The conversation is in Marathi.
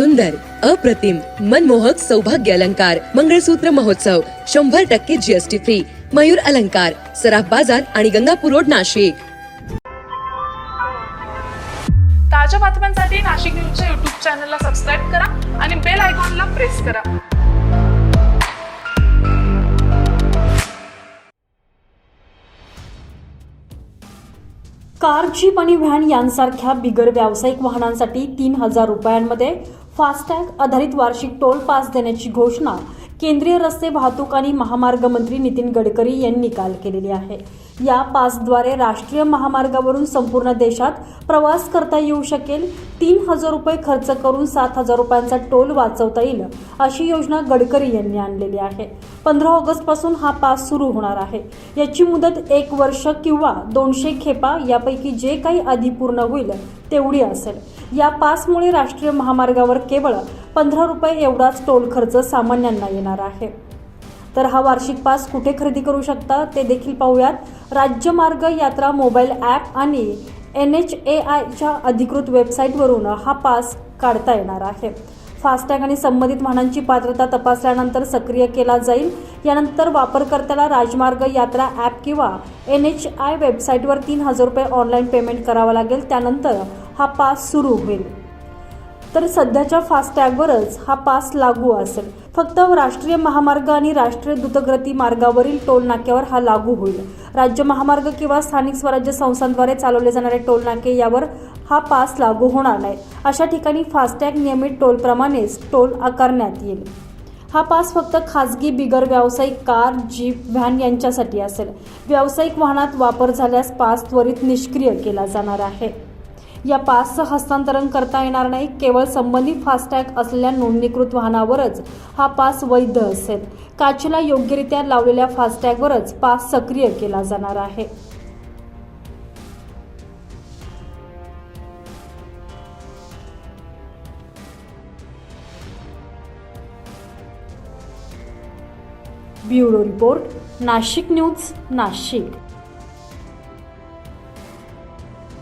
सुंदर अप्रतिम मनमोहक सौभाग्य अलंकार मंगळसूत्र महोत्सव शंभर टक्के जीएसटी फ्री मयूर अलंकार सराफ बाजार आणि गंगापूर रोड नाशिक. ताज्या बातम्यांसाठी नाशिक न्यूजच्या युट्यूब चॅनलला सबस्क्राईब करा आणि बेल आयकॉनला प्रेस करा कार. जीप आणि व्हॅन यांसारख्या बिगर व्यावसायिक वाहनांसाठी तीन हजार रुपयांमध्ये फास्टॅग आधारित वार्षिक टोल पास देण्याची घोषणा केंद्रीय रस्ते वाहतूक आणि महामार्ग मंत्री नितीन गडकरी यांनी काल केलेली आहे. या पासद्वारे राष्ट्रीय महामार्गावरून संपूर्ण देशात प्रवास करता येऊ शकेल तीन हजार रुपये खर्च करून सात हजार रुपयांचा टोल वाचवता येईल अशी योजना गडकरी यांनी आणलेली आहे. पंधरा ऑगस्टपासून हा पास सुरू होणार आहे. याची मुदत एक वर्ष किंवा दोनशे खेपा यापैकी जे काही आधी पूर्ण होईल तेवढी असेल. या पासमुळे राष्ट्रीय महामार्गावर केवळ पंधरा रुपये एवढाच टोल खर्च सामान्यांना येणार आहे. तर हा वार्षिक पास कुठे खरेदी करू शकता ते देखील पाहूयात. राज्यमार्ग यात्रा मोबाईल ॲप आणि एन एच ए आयच्या अधिकृत वेबसाईटवरून हा पास काढता येणार आहे. फास्टॅग आणि संबंधित वाहनांची पात्रता तपासल्यानंतर सक्रिय केला जाईल. यानंतर वापरकर्त्याला राजमार्ग यात्रा ॲप किंवा एन एच आय वेबसाईटवर तीन हजार रुपये ऑनलाईन पेमेंट करावं लागेल. त्यानंतर हा पास सुरू होईल. तर सध्याच्या फास्टॅगवरच हा पास लागू असेल. फक्त राष्ट्रीय महामार्ग आणि राष्ट्रीय द्रुतगती मार्गावरील टोल नाक्यावर हा लागू होईल. राज्य महामार्ग किंवा स्थानिक स्वराज्य संस्थांद्वारे चालवले जाणारे टोल नाके यावर हा पास लागू होणार नाही. अशा ठिकाणी फास्टॅग नियमित टोलप्रमाणेच टोल आकारण्यात येईल. हा पास फक्त खाजगी बिगर व्यावसायिक कार जीप व्हॅन यांच्यासाठी असेल. व्यावसायिक वाहनात वापर झाल्यास पास त्वरित निष्क्रिय केला जाणार आहे. या पासचं हस्तांतरण करता येणार नाही. केवळ संबंधित फास्टॅग असलेल्या नोंदणीकृत वाहनावरच हा पास वैध असेल. काचेला योग्यरित्या लावलेल्या फास्टॅगवरच पास सक्रिय केला जाणार आहे. Bureau report Nashik news Nashik.